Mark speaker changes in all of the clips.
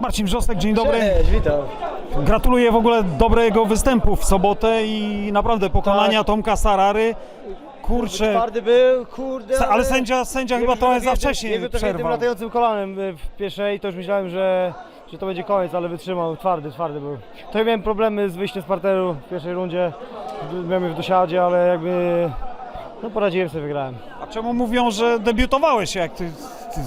Speaker 1: Marcin Wrzostek, dzień dobry.
Speaker 2: Cześć, witam.
Speaker 1: Gratuluję w ogóle dobrego występu w sobotę i naprawdę pokonania
Speaker 2: Tak.
Speaker 1: Tomka Sarary. Kurczę,
Speaker 2: Twardy był, kurde.
Speaker 1: ale sędzia, sędzia chyba
Speaker 2: wiem,
Speaker 1: trochę za wcześnie
Speaker 2: Nie trochę tym
Speaker 1: przerwał.
Speaker 2: latającym kolanem y, w pierwszej, to już myślałem, że, że to będzie koniec, ale wytrzymał. Twardy, twardy był. Trochę miałem problemy z wyjściem z parteru w pierwszej rundzie. Miałem w dosiadzie, ale jakby... No poradziłem sobie, wygrałem.
Speaker 1: A czemu mówią, że debiutowałeś? Jak ty,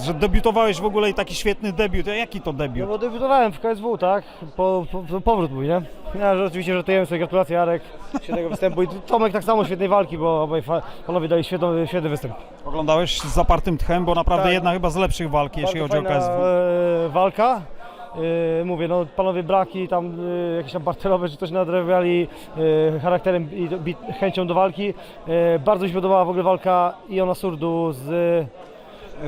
Speaker 1: że debiutowałeś w ogóle i taki świetny debiut? A jaki to
Speaker 2: No
Speaker 1: debiut?
Speaker 2: bo debiutowałem w KSW, tak? Po, po, po powrót mój, nie? Ja że oczywiście żartujemy sobie, gratulacje Jarek, świetnego występu i Tomek tak samo świetnej walki, bo obaj fa- panowie dali świetny, świetny występ.
Speaker 1: Oglądałeś z zapartym tchem, bo naprawdę
Speaker 2: Tak.
Speaker 1: jedna chyba z lepszych walk, jeśli
Speaker 2: Bardzo
Speaker 1: chodzi o
Speaker 2: fajna,
Speaker 1: KSW.
Speaker 2: e, walka. E, mówię, no panowie braki tam e, jakieś tam parterowe czy coś nadrabiali e, charakterem i do, bit, chęcią do walki. E, bardzo mi się podobała w ogóle walka Iona Surdu z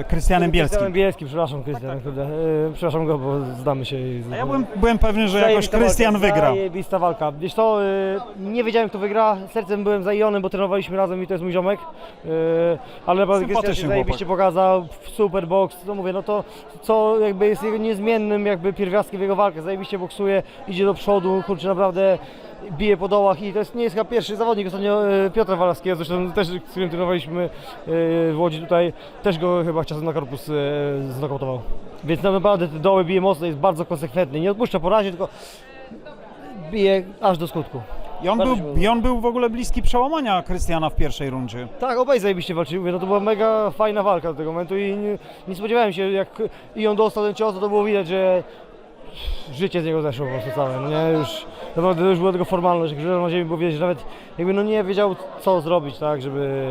Speaker 1: Krystianem Bielskim.
Speaker 2: Krystianem Bielskim, przepraszam Krystian, kurde, e, przepraszam go, bo znamy się. i-
Speaker 1: A ja byłem, byłem pewny, że jakoś
Speaker 2: Zajebista
Speaker 1: Krystian
Speaker 2: walka,
Speaker 1: wygra.
Speaker 2: Zajebista walka. Wiesz co, y, nie wiedziałem kto wygra, sercem byłem za Ionem, bo trenowaliśmy razem i to jest mój ziomek. Ale naprawdę Krystian
Speaker 1: Sympatyczny
Speaker 2: się zajebiście pokazał, super boks, no mówię, no to co jakby jest jego niezmiennym jakby pierwiastkiem w jego walkę, zajebiście boksuje, idzie do przodu, kurczę naprawdę bije po dołach i to jest, nie jest chyba pierwszy zawodnik, ostatnio Piotra Walarskiego, zresztą też z którym trenowaliśmy w Łodzi tutaj, też go chyba czasem na korpus y, znokautował. Więc naprawdę te doły bije mocno, jest bardzo konsekwentny, nie odpuszcza po razie, tylko bije aż do skutku.
Speaker 1: I on,
Speaker 2: Bardzo
Speaker 1: był. I on był w ogóle bliski przełamania Krystiana w pierwszej rundzie.
Speaker 2: Tak, obaj zajebiście walczyli, mówię, no to była mega fajna walka do tego momentu i nie, nie spodziewałem się, jak i on dostał ten cios, to, było widać, że życie z niego zeszło po prostu całe, no nie, już naprawdę to już była tego formalność, leżał na ziemi, było widać, że nawet jakby no nie wiedział co zrobić, tak, żeby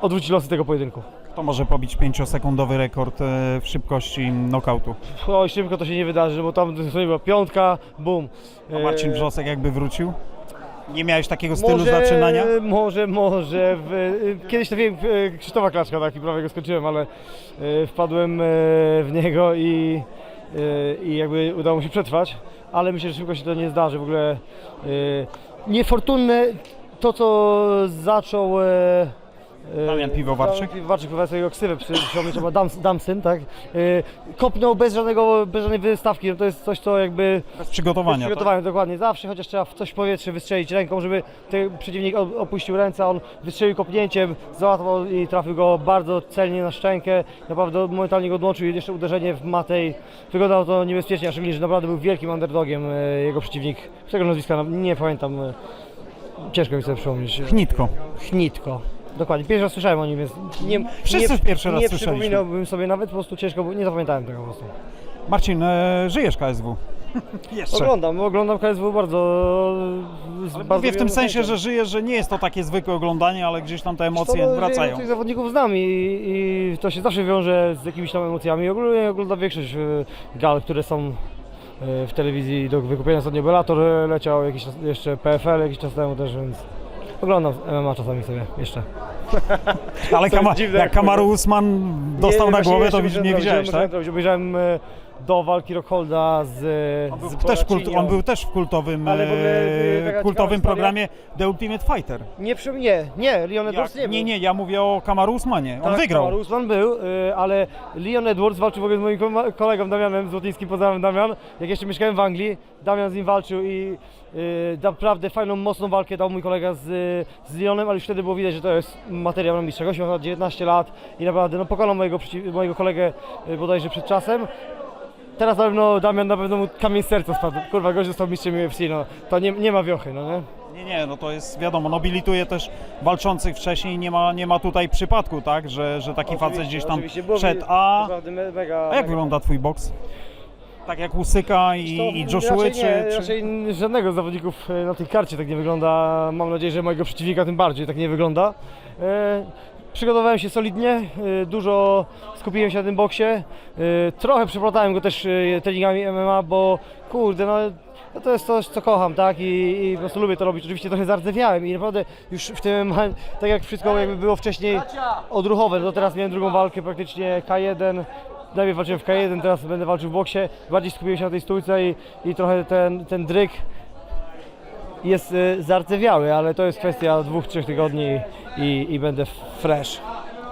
Speaker 2: odwrócić losy tego pojedynku.
Speaker 1: Kto może pobić 5-sekundowy rekord e, w szybkości knockoutu?
Speaker 2: Oj, szybko to się nie wydarzy, bo tam to była piątka, bum.
Speaker 1: A Marcin
Speaker 2: Eee,
Speaker 1: Wrzosek jakby wrócił? Nie miałeś takiego stylu zaczynania?
Speaker 2: Może, może. W, y, kiedyś to wiem, y, Krzysztofa Klaczka, tak, i prawie go skończyłem, ale y, wpadłem y, w niego i, y, i jakby udało mi się przetrwać, ale myślę, że szybko się to nie zdarzy. W ogóle y, niefortunne to, co zaczął y,
Speaker 1: Damian Piwowarczyk?
Speaker 2: Damian Piwowarczyk sobie jego ksywę przy- przypomnieć, chyba Dams, Damsyn, tak? Y, kopnął bez, żadnego, bez żadnej wystawki, no to jest coś, co jakby
Speaker 1: Bez przygotowania. tak?
Speaker 2: Przygotowałem dokładnie zawsze, chociaż trzeba w coś w powietrze wystrzelić ręką, żeby ten przeciwnik op- opuścił ręce, a on wystrzelił kopnięciem, załatwał i trafił go bardzo celnie na szczękę. Naprawdę momentalnie go odłączył i jeszcze uderzenie w matej. Wyglądało to niebezpiecznie, a szczególnie, że naprawdę był wielkim underdogiem e, jego przeciwnik. Którego nazwiska na- nie pamiętam. e, Ciężko mi sobie przypomnieć.
Speaker 1: Tak? Nitko.
Speaker 2: Chnitko. Dokładnie, pierwszy raz słyszałem o nim, więc nie,
Speaker 1: Wszyscy
Speaker 2: nie,
Speaker 1: pierwszy raz
Speaker 2: nie
Speaker 1: słyszeliśmy.
Speaker 2: przypominałbym sobie nawet, po prostu ciężko, bo nie zapamiętałem tego po prostu.
Speaker 1: Marcin, e, żyjesz KSW? Jeszcze.
Speaker 2: Oglądam, oglądam KSW bardzo... z
Speaker 1: Ale
Speaker 2: bardzo
Speaker 1: Mówię w tym
Speaker 2: miłym
Speaker 1: sensie,
Speaker 2: chęcią.
Speaker 1: że żyjesz, że nie jest to takie zwykłe oglądanie, ale gdzieś tam te emocje
Speaker 2: To,
Speaker 1: wracają.
Speaker 2: Wielu tych zawodników znam i, i to się zawsze wiąże z jakimiś tam emocjami. Ogólnie oglądam większość e, gal, które są e, w telewizji do wykupienia. Ostatnio Bellator e, leciał, jakiś czas, jeszcze PFL jakiś czas temu też, więc oglądam MMA czasami sobie jeszcze.
Speaker 1: Ale kama,
Speaker 2: dziwne,
Speaker 1: jak Kamaru Usman dostał na głowę, to nie widziałeś, tak?
Speaker 2: Obejrzałem do walki Rockholda z,
Speaker 1: był,
Speaker 2: z
Speaker 1: też kult, on był też w kultowym,
Speaker 2: Ale w ogóle,
Speaker 1: e,
Speaker 2: e,
Speaker 1: kultowym
Speaker 2: ciekawa
Speaker 1: programie The Ultimate Fighter.
Speaker 2: Nie, przy, nie, nie, Leon Edwards nie
Speaker 1: nie,
Speaker 2: był.
Speaker 1: nie, ja mówię o Kamaru Usmanie. On
Speaker 2: Tak,
Speaker 1: wygrał.
Speaker 2: Kamaru Usman był, y, ale Leon Edwards walczył w ogóle z moim kolegą Damianem Złotyńskim, pozdrawiam Damian. Jak jeszcze mieszkałem w Anglii, Damian z nim walczył i y, naprawdę fajną, mocną walkę dał mój kolega z, z Leonem, ale już wtedy było widać, że to jest materiał na mistrza. Gościu ma 19 lat i naprawdę no, pokonał mojego, mojego kolegę bodajże przed czasem. Teraz na pewno Damian na pewno mu kamień z serca spadł. Kurwa, gość został mistrzem UFC, no. To nie, nie ma wiochy, no nie?
Speaker 1: Nie, nie, no to jest wiadomo, nobilituje też walczących wcześniej, nie ma, nie ma tutaj przypadku, tak, że, że taki facet gdzieś tam
Speaker 2: oczywiście, było
Speaker 1: wszedł.
Speaker 2: mi-
Speaker 1: A,
Speaker 2: Naprawdę me- mega,
Speaker 1: a jak
Speaker 2: mega
Speaker 1: wygląda twój boks? Tak jak Usyka i,
Speaker 2: To
Speaker 1: i Joshua,
Speaker 2: raczej
Speaker 1: czy,
Speaker 2: nie,
Speaker 1: czy...
Speaker 2: raczej żadnego z zawodników e, na tej karcie tak nie wygląda. Mam nadzieję, że mojego przeciwnika tym bardziej tak nie wygląda. E, przygotowałem się solidnie, e, dużo skupiłem się na tym boksie. E, trochę przeplatałem go też e, treningami MMA, bo kurde, no, no to jest coś, co kocham, tak? I, I po prostu lubię to robić. Oczywiście trochę zardzewiałem i naprawdę już w tym tak jak wszystko jakby było wcześniej odruchowe, to teraz miałem drugą walkę praktycznie K1. Najpierw walczyłem w K1, teraz będę walczył w boksie. Bardziej skupiłem się na tej stójce i, i trochę ten, ten dryk jest y, zardzewiały, ale to jest kwestia dwóch, trzech tygodni i, i będę fresh.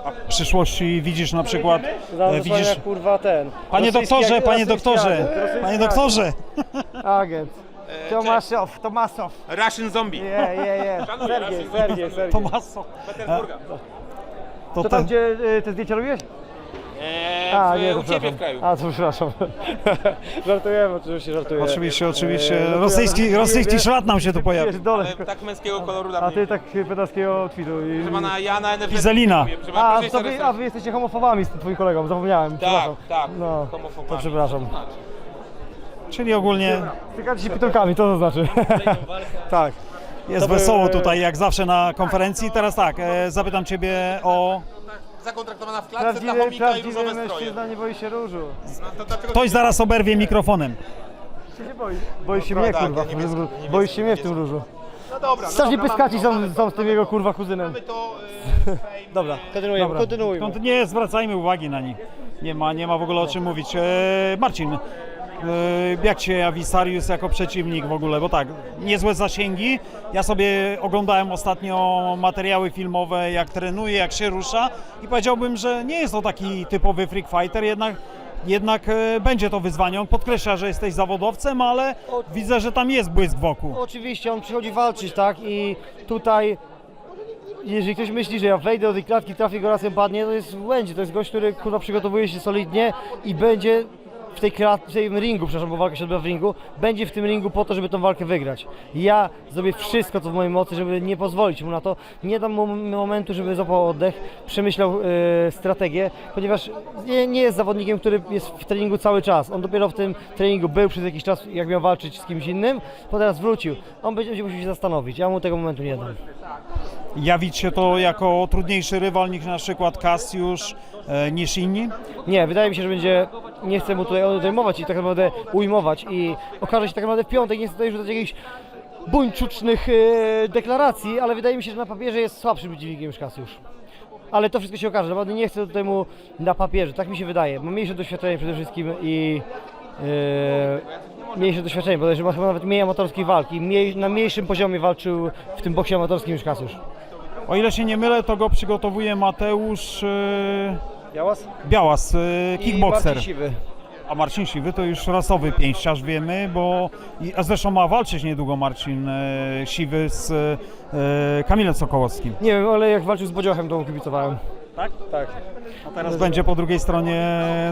Speaker 1: A w przyszłości widzisz na przykład, e, widzisz...
Speaker 2: kurwa ten.
Speaker 1: Panie doktorze, panie doktorze,
Speaker 2: rosyjski
Speaker 1: panie doktorze!
Speaker 2: Agent. Tomaszow, Tomaszow.
Speaker 3: Russian zombie.
Speaker 2: Je, je, je. Sergiej, Sergiej, Sergiej.
Speaker 1: Tomaso.
Speaker 3: Petersburga.
Speaker 2: To
Speaker 1: To
Speaker 2: tam,
Speaker 1: ten,
Speaker 2: gdzie y, te zdjęcia robiłeś?
Speaker 3: Eee, w,
Speaker 2: to
Speaker 3: u ciebie
Speaker 2: przepraszam.
Speaker 3: w kraju.
Speaker 2: A, to przepraszam. Żartujemy, oczywiście żartuję.
Speaker 1: oczywiście, oczywiście,
Speaker 2: E, no to
Speaker 1: rosyjski,
Speaker 2: ja-
Speaker 1: rosyjski szlat nam się tu pojawił.
Speaker 3: Ale tak męskiego koloru
Speaker 2: A ty tak pedalskiego tweetu. I...
Speaker 3: Proszę pana, ja na NFZ. Proszę pana,
Speaker 2: A,
Speaker 3: proszę
Speaker 2: to wy, a wy jesteście homofobami z twoim kolegą, zapomniałem. przepraszam.
Speaker 3: tak,
Speaker 2: No,
Speaker 3: homofobami.
Speaker 2: to przepraszam.
Speaker 1: Czyli ogólnie
Speaker 2: Stykacie się pytałkami, co to znaczy? tak.
Speaker 1: jest
Speaker 2: To by-
Speaker 1: wesoło tutaj, jak zawsze na konferencji. Teraz tak, e, zapytam Ciebie o...
Speaker 3: Zakontraktowana w klatce dla
Speaker 2: Prawdziwy,
Speaker 3: chomika i
Speaker 2: prawdziwy
Speaker 3: różowe stroje.
Speaker 2: mężczyzna nie boi się różu.
Speaker 3: No, to dlaczego
Speaker 1: Ktoś zaraz oberwie mikrofonem.
Speaker 2: Ty się boisz? Boisz się mnie,
Speaker 3: tak,
Speaker 2: kurwa.
Speaker 3: ja niebieski, niebieski,
Speaker 2: Boisz się mnie w tym różu.
Speaker 3: No dobra, no
Speaker 2: Strasznie
Speaker 3: dobra,
Speaker 2: pyskaci
Speaker 3: mamy
Speaker 2: są, są z tym jego kurwa kuzynem.
Speaker 3: Mamy to e, fame,
Speaker 2: Dobra, kontynuujemy,
Speaker 1: Dobra.
Speaker 2: kontynuujmy.
Speaker 1: Kont- Nie zwracajmy uwagi na nich. Nie ma, nie ma w ogóle o czym mówić. E, Marcin, jak Cię jawi Sarius jako przeciwnik w ogóle? Bo tak, niezłe zasięgi. Ja sobie oglądałem ostatnio materiały filmowe, jak trenuje, jak się rusza i powiedziałbym, że nie jest to taki typowy freak fighter, jednak jednak e, będzie to wyzwanie. On podkreśla, że jesteś zawodowcem, ale widzę, że tam jest błysk wokół.
Speaker 2: Oczywiście, on przychodzi walczyć, tak? I tutaj, jeżeli ktoś myśli, że ja wejdę do tej klatki, trafię go raz i padnie, to jest w błędzie. To jest gość, który kurwa przygotowuje się solidnie i będzie w tej w tym ringu, przepraszam, bo walka się odbywa w ringu, będzie w tym ringu po to, żeby tą walkę wygrać. Ja zrobię wszystko, co w mojej mocy, żeby nie pozwolić mu na to. Nie dam mu momentu, żeby złapał oddech, przemyślał e, strategię, ponieważ nie, nie jest zawodnikiem, który jest w treningu cały czas. On dopiero w tym treningu był przez jakiś czas, jak miał walczyć z kimś innym, po teraz wrócił. On będzie będzie musiał się zastanowić. Ja mu tego momentu nie dam.
Speaker 1: Jawić się to jako trudniejszy rywal niż na przykład Cassiusz, e, niż inni?
Speaker 2: Nie, wydaje mi się, że będzie, nie chcę mu tutaj odejmować i tak naprawdę ujmować i okaże się tak naprawdę w piątek, nie chcę tutaj rzucać jakichś buńczucznych e, deklaracji, ale wydaje mi się, że na papierze jest słabszym przeciwnikiem niż Kasiusz. Ale to wszystko się okaże, naprawdę nie chcę tutaj mu na papierze, tak mi się wydaje. Ma mniejsze doświadczenie przede wszystkim i e, mniejsze doświadczenie, bodajże ma chyba nawet mniej amatorskiej walki, mniej, na mniejszym poziomie walczył w tym boksie amatorskim niż Kasiusz.
Speaker 1: O ile się nie mylę, to go przygotowuje Mateusz e,
Speaker 2: Białas?
Speaker 1: Białas, e, kickboxer.
Speaker 2: Siwy.
Speaker 1: A Marcin Siwy to już rasowy pięściarz, wiemy, bo i- a zresztą ma walczyć niedługo Marcin e, Siwy z e, Kamilem Sokołowskim.
Speaker 2: Nie wiem, ale jak walczył z Bodziochem, to mu kibicowałem.
Speaker 1: Tak?
Speaker 2: Tak.
Speaker 1: A teraz będzie po drugiej stronie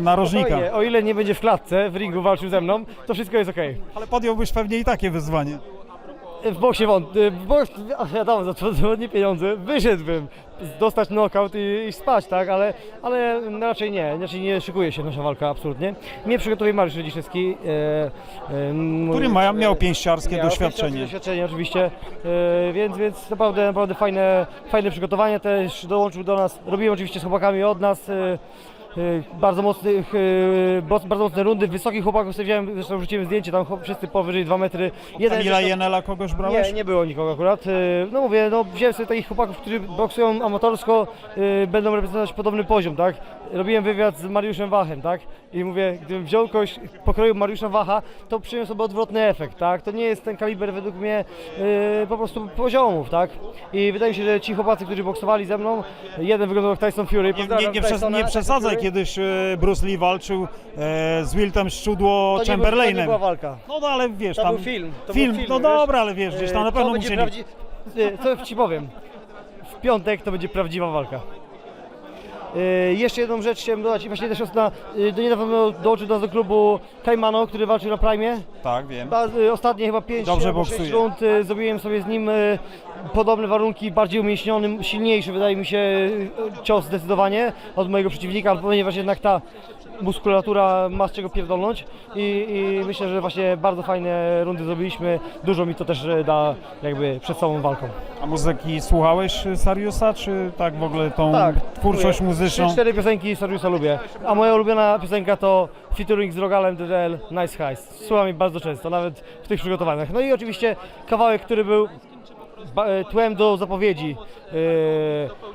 Speaker 1: narożnika.
Speaker 2: Spokojnie, o ile nie będzie w klatce, w ringu walczył ze mną, to wszystko jest okej.
Speaker 1: Ale podjąłbyś pewnie i takie wyzwanie.
Speaker 2: W boksie wąt, w boksie, wiadomo, za to za nie pieniądze, wyszedłbym, dostać knockout i, i spać, tak, ale, ale raczej nie, raczej nie szykuje się nasza walka, absolutnie. Mnie przygotowuje Mariusz Radziszewski, e, e, mój-
Speaker 1: Który ma, miał pięściarskie
Speaker 2: Miał
Speaker 1: doświadczenie.
Speaker 2: doświadczenie oczywiście, e, więc, więc naprawdę, naprawdę fajne, fajne przygotowanie też dołączył do nas. Robiłem oczywiście z chłopakami od nas. e, Bardzo mocnych, bo- bardzo mocne rundy, wysokich chłopaków sobie wziąłem, zresztą wrzuciłem zdjęcie, tam wszyscy powyżej 2 metry.
Speaker 1: Kamila
Speaker 2: zresztą-
Speaker 1: Jenela kogoś brałeś?
Speaker 2: nie, nie było nikogo akurat. E, No mówię, no wziąłem sobie takich chłopaków, którzy boksują amatorsko, będą reprezentować podobny poziom, tak? Robiłem wywiad z Mariuszem Wachem, tak? I mówię, gdybym wziął kogoś pokroju Mariusza Wacha, to przyniósł sobie odwrotny efekt, tak? To nie jest ten kaliber według mnie po prostu poziomów, tak? I wydaje mi się, że ci chłopacy, którzy boksowali ze mną, jeden wyglądał jak Tyson Fury.
Speaker 1: Nie, nie, nie, nie przesadzaj. Kiedyś e, Bruce Lee walczył e, z Wiltem Szczudło
Speaker 2: To nie, był- to nie była walka.
Speaker 1: No, no ale wiesz,
Speaker 2: To
Speaker 1: tam...
Speaker 2: był film. To
Speaker 1: film,
Speaker 2: był film
Speaker 1: no
Speaker 2: wiesz?
Speaker 1: dobra, ale wiesz, gdzieś tam na
Speaker 2: E,
Speaker 1: pewno
Speaker 2: to będzie
Speaker 1: musieli...
Speaker 2: prawdzi- e, Co ci powiem? W piątek to będzie prawdziwa walka. E, Jeszcze jedną rzecz chciałem dodać i właśnie też ostatnio, e, do niedawno dołączył do nas do klubu Kajmano, który walczył na Prime.
Speaker 1: Tak, wiem.
Speaker 2: Ba- e, Ostatnie chyba 5
Speaker 1: Dobrze
Speaker 2: albo 6
Speaker 1: boksuje.
Speaker 2: rund zrobiłem sobie z nim podobne warunki, bardziej umieśniony, silniejszy wydaje mi się cios zdecydowanie od mojego przeciwnika, ponieważ jednak ta muskulatura ma z czego pierdolnąć i, i myślę, że właśnie bardzo fajne rundy zrobiliśmy, dużo mi to też e, da jakby przed samą walką.
Speaker 1: A muzyki słuchałeś e, Sariusa, czy tak w ogóle tą twórczość muzyczną?
Speaker 2: Trzy, cztery piosenki Sariusa lubię, a moja ulubiona piosenka to featuring z Rogalem DDL Nice Heist. Słucham jej bardzo często, nawet w tych przygotowaniach. No i oczywiście kawałek, który był tłem do zapowiedzi.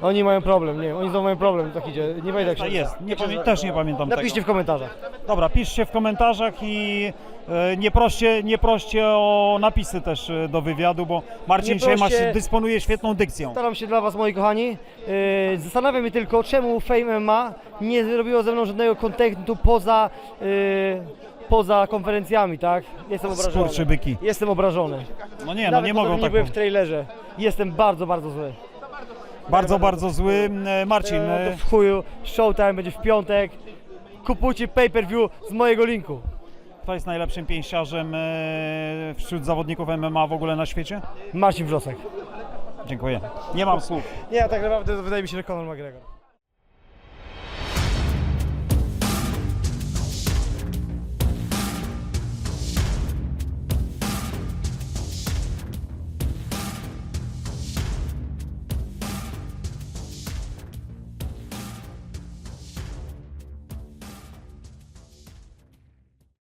Speaker 2: E, oni mają problem, nie oni znowu mają problem, tak idzie. Nie pamiętam jak się
Speaker 1: jest, nie, pamię- też nie pamiętam
Speaker 2: Napiszcie w komentarzach.
Speaker 1: Dobra, piszcie w komentarzach i e, nie proście, nie proście o napisy też e, do wywiadu, bo Marcin
Speaker 2: Nie
Speaker 1: dzisiaj ma,
Speaker 2: proście-
Speaker 1: dysponuje świetną dykcją.
Speaker 2: Staram się dla Was, moi kochani. Yy, Zastanawiam się tylko, czemu Fame MMA nie zrobiło ze mną żadnego kontentu poza, yy, poza konferencjami, tak? Jestem obrażony.
Speaker 1: Skurczybyki.
Speaker 2: Jestem obrażony.
Speaker 1: No nie, no
Speaker 2: Nawet
Speaker 1: nie mogą tak.
Speaker 2: byłem w trailerze. Jestem bardzo, bardzo zły.
Speaker 1: Bardzo, bardzo zły. E, Marcin,
Speaker 2: No
Speaker 1: e,
Speaker 2: to w chuju, Showtime będzie w piątek. Kupujcie pay-per-view z mojego linku.
Speaker 1: kto jest najlepszym pięściarzem e, wśród zawodników MMA w ogóle na świecie?
Speaker 2: Marcin Wrzosek.
Speaker 1: Dziękuję. Nie mam słów.
Speaker 2: Nie, tak naprawdę wydaje mi się, że Conor McGregor.